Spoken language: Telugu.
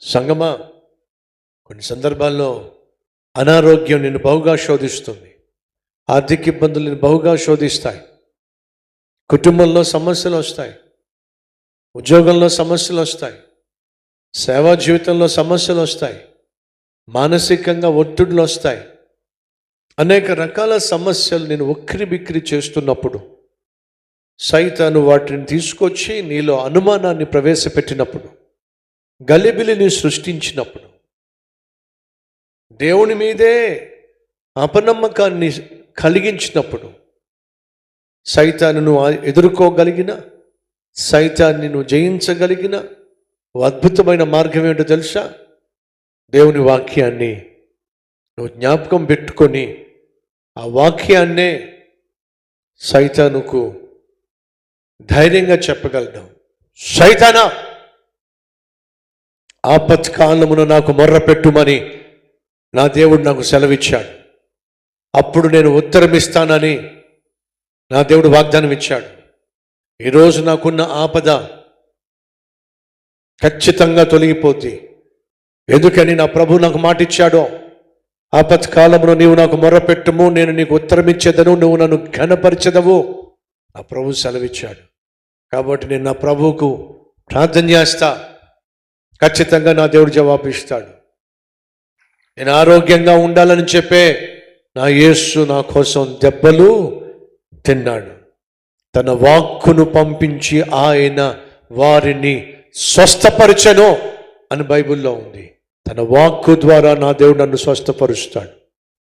సంగమా కొన్ని సందర్భాల్లో అనారోగ్యం నిన్ను బహుగా శోధిస్తుంది. ఆర్థిక ఇబ్బందులు నిన్ను బహుగా శోధిస్తాయి. కుటుంబంలో సమస్యలు వస్తాయి. ఉద్యోగంలో సమస్యలు వస్తాయి. సేవా జీవితంలో సమస్యలు వస్తాయి. మానసికంగా ఒత్తిడులు వస్తాయి. అనేక రకాల సమస్యలు నేను ఉక్కిరి బిక్కిరి చేస్తున్నప్పుడు సైతాను వాటిని తీసుకొచ్చి నీలో అనుమానాన్ని ప్రవేశపెట్టినప్పుడు గలిబిలిని సృష్టించినప్పుడు దేవుని మీదే అపనమ్మకాన్ని కలిగించినప్పుడు సైతాన్ని నువ్వు ఎదుర్కోగలిగిన సైతాన్ని నువ్వు జయించగలిగిన అద్భుతమైన మార్గం ఏంటో తెలుసా? దేవుని వాక్యాన్ని నువ్వు జ్ఞాపకం పెట్టుకొని ఆ వాక్యాన్నే సైతానుకు ధైర్యంగా చెప్పగలడం సైతానా! ఆపత్కాలమును నాకు మొర్ర పెట్టుమని నా దేవుడు నాకు సెలవిచ్చాడు. అప్పుడు నేను ఉత్తరం ఇస్తానని నా దేవుడు వాగ్దానం ఇచ్చాడు ఈరోజు నాకున్న ఆపద ఖచ్చితంగా తొలగిపోద్ది. ఎందుకని నా ప్రభు నాకు మాట ఇచ్చాడో ఆపత్కాలంలో నీవు నాకు మొర్రపెట్టుము నేను నీకు ఉత్తరం ఇచ్చేదను నువ్వు నన్ను ఘనపరిచెదవు ఆ ప్రభు సెలవిచ్చాడు. కాబట్టి నేను నా ప్రభువుకు ప్రార్థన చేస్తా. ఖచ్చితంగా నా దేవుడు జవాబిస్తాడు. నేను ఆరోగ్యంగా ఉండాలని చెప్పే నా యేసు నా కోసం దెబ్బలు తిన్నాడు. తన వాక్కును పంపించి ఆయన వారిని స్వస్థపరచను అని బైబిల్లో ఉంది. తన వాక్కు ద్వారా నా దేవుడు నన్ను స్వస్థపరుస్తాడు.